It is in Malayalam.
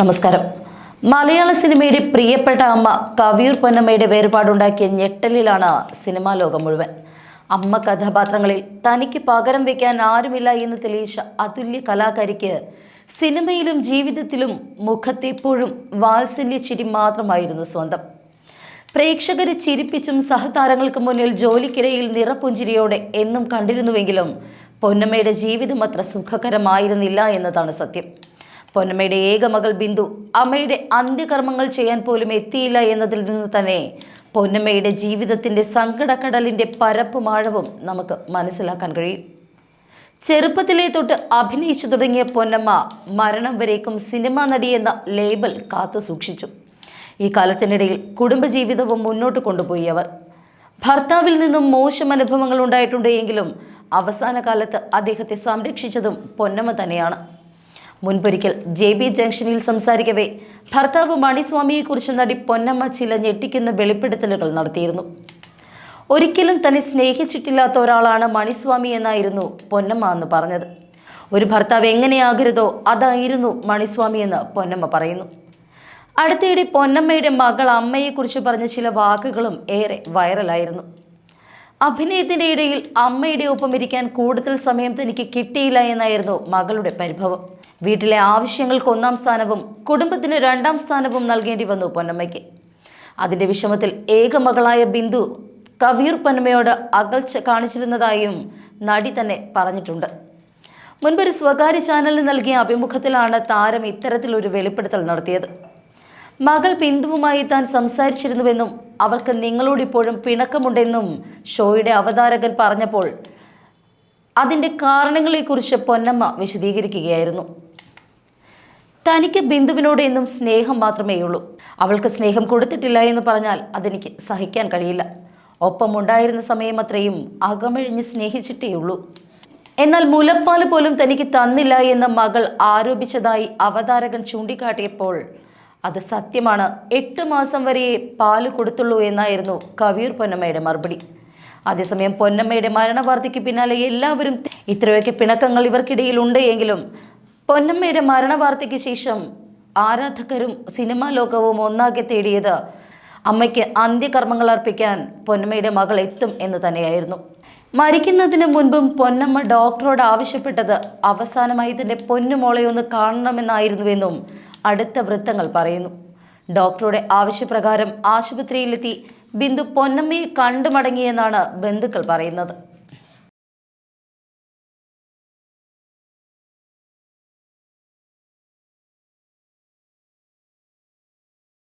നമസ്കാരം. മലയാള സിനിമയുടെ പ്രിയപ്പെട്ട അമ്മ കവിയൂർ പൊന്നമ്മയുടെ വേർപാടുണ്ടാക്കിയ ഞെട്ടലിലാണ് സിനിമാ ലോകം മുഴുവൻ. അമ്മ കഥാപാത്രങ്ങളിൽ തനിക്ക് പകരം വയ്ക്കാൻ ആരുമില്ല എന്ന് തെളിയിച്ച അതുല്യ കലാകാരിക്ക് സിനിമയിലും ജീവിതത്തിലും മുഖത്തെപ്പോഴും വാത്സല്യ ചിരി മാത്രമായിരുന്നു സ്വന്തം. പ്രേക്ഷകരെ ചിരിപ്പിച്ചും സഹതാരങ്ങൾക്ക് മുന്നിൽ ജോലിക്കിടയിൽ നിറപ്പുഞ്ചിരിയോടെ എന്നും കണ്ടിരുന്നുവെങ്കിലും പൊന്നമ്മയുടെ ജീവിതം അത്ര സുഖകരമായിരുന്നില്ല എന്നതാണ് സത്യം. പൊന്നമ്മയുടെ ഏക മകൾ ബിന്ദു അമ്മയുടെ അന്ത്യകർമ്മങ്ങൾ ചെയ്യാൻ പോലും എത്തിയില്ല എന്നതിൽ നിന്ന് തന്നെ പൊന്നമ്മയുടെ ജീവിതത്തിന്റെ സങ്കടക്കടലിന്റെ പരപ്പും ആഴവും നമുക്ക് മനസ്സിലാക്കാൻ കഴിയും. ചെറുപ്പത്തിലെ തൊട്ട് അഭിനയിച്ചു തുടങ്ങിയ പൊന്നമ്മ മരണം വരേക്കും സിനിമാ നടി എന്ന ലേബൽ കാത്തു സൂക്ഷിച്ചു. ഈ കാലത്തിനിടയിൽ കുടുംബജീവിതവും മുന്നോട്ട് കൊണ്ടുപോയി അവർ. ഭർത്താവിൽ നിന്നും മോശം അനുഭവങ്ങൾ ഉണ്ടായിട്ടുണ്ട് എങ്കിലും അവസാന കാലത്ത് അദ്ദേഹത്തെ സംരക്ഷിച്ചതും പൊന്നമ്മ തന്നെയാണ്. മുൻപൊരിക്കൽ ജെ ബി ജംഗ്ഷനിൽ സംസാരിക്കവേ. ഭർത്താവ് മണിസ്വാമിയെക്കുറിച്ച് നടി പൊന്നമ്മ ചില ഞെട്ടിക്കുന്ന വെളിപ്പെടുത്തലുകൾ നടത്തിയിരുന്നു. ഒരിക്കലും തന്നെ സ്നേഹിച്ചിട്ടില്ലാത്ത ഒരാളാണ് മണിസ്വാമി എന്നായിരുന്നു പൊന്നമ്മ എന്ന് പറഞ്ഞത്. ഒരു ഭർത്താവ് എങ്ങനെയാകരുതോ അതായിരുന്നു മണിസ്വാമി എന്ന് പൊന്നമ്മ പറയുന്നു. അടുത്തിടെ പൊന്നമ്മയുടെ മകൾ അമ്മയെക്കുറിച്ച് പറഞ്ഞ ചില വാക്കുകളും ഏറെ വൈറലായിരുന്നു. അഭിനയത്തിന്റെ ഇടയിൽ അമ്മയുടെ ഒപ്പം ഇരിക്കാൻ കൂടുതൽ സമയം തനിക്ക് കിട്ടിയില്ല എന്നായിരുന്നു മകളുടെ പരിഭവം. വീട്ടിലെ ആവശ്യങ്ങൾക്ക് ഒന്നാം സ്ഥാനവും കുടുംബത്തിന് രണ്ടാം സ്ഥാനവും നൽകേണ്ടി വന്നു പൊന്നമ്മയ്ക്ക്. അതിന്റെ വിഷമത്തിൽ ഏക മകളായ ബിന്ദു കവീർ പൊന്നമ്മയോട് അകൽച്ച കാണിച്ചിരുന്നതായും നടി തന്നെ പറഞ്ഞിട്ടുണ്ട്. മുൻപൊരു സ്വകാര്യ ചാനലിന് നൽകിയ അഭിമുഖത്തിലാണ് താരം ഇത്തരത്തിലൊരു വെളിപ്പെടുത്തൽ നടത്തിയത്. മകൾ ബിന്ദുവുമായി താൻ സംസാരിച്ചിരുന്നുവെന്നും അവർക്ക് നിങ്ങളോട് ഇപ്പോഴും പിണക്കമുണ്ടെന്നും ഷോയുടെ അവതാരകൻ പറഞ്ഞപ്പോൾ അതിന്റെ കാരണങ്ങളെക്കുറിച്ച് പൊന്നമ്മ വിശദീകരിക്കുകയായിരുന്നു. തനിക്ക് ബിന്ദുവിനോട് എന്നും സ്നേഹം മാത്രമേ ഉള്ളൂ അവൾക്ക് സ്നേഹം കൊടുത്തിട്ടില്ല എന്ന് പറഞ്ഞാൽ അതെനിക്ക് സഹിക്കാൻ കഴിയില്ല. ഒപ്പം ഉണ്ടായിരുന്ന സമയം അത്രയും അകമഴിഞ്ഞ് സ്നേഹിച്ചിട്ടേ ഉള്ളൂ. എന്നാൽ മുലപ്പാൽ പോലും തനിക്ക് തന്നില്ല എന്ന് മകൾ ആരോപിച്ചതായി അവതാരകൻ ചൂണ്ടിക്കാട്ടിയപ്പോൾ അത് സത്യമാണ്. എട്ട് മാസം വരെ പാൽ കൊടുത്തുള്ളൂ എന്നായിരുന്നു കവിയൂർ പൊന്നമ്മയുടെ മറുപടി. അതേസമയം പൊന്നമ്മയുടെ മരണവാർത്തയ്ക്ക് പിന്നാലെ എല്ലാവരും ഇത്രയൊക്കെ പിണക്കങ്ങൾ ഇവർക്കിടയിൽ ഉണ്ട് എങ്കിലും പൊന്നമ്മയുടെ മരണവാർത്തയ്ക്ക് ശേഷം ആരാധകരും സിനിമാ ലോകവും ഒന്നാകെ തേടിയത് അമ്മയ്ക്ക് അന്ത്യകർമ്മങ്ങൾ അർപ്പിക്കാൻ പൊന്നമ്മയുടെ മകൾ എത്തും എന്ന് തന്നെയായിരുന്നു. മരിക്കുന്നതിന് മുൻപും പൊന്നമ്മ ഡോക്ടറോട് ആവശ്യപ്പെട്ടത് അവസാനമായി തന്റെ പൊന്നുമോളെ ഒന്ന് കാണണമെന്നായിരുന്നുവെന്നും അടുത്ത വൃത്തങ്ങൾ പറയുന്നു. ഡോക്ടറുടെ ആവശ്യപ്രകാരം ആശുപത്രിയിലെത്തി ബിന്ദു പൊന്നമ്മയെ കണ്ടു മടങ്ങിയെന്നാണ് ബന്ധുക്കൾ പറയുന്നത്.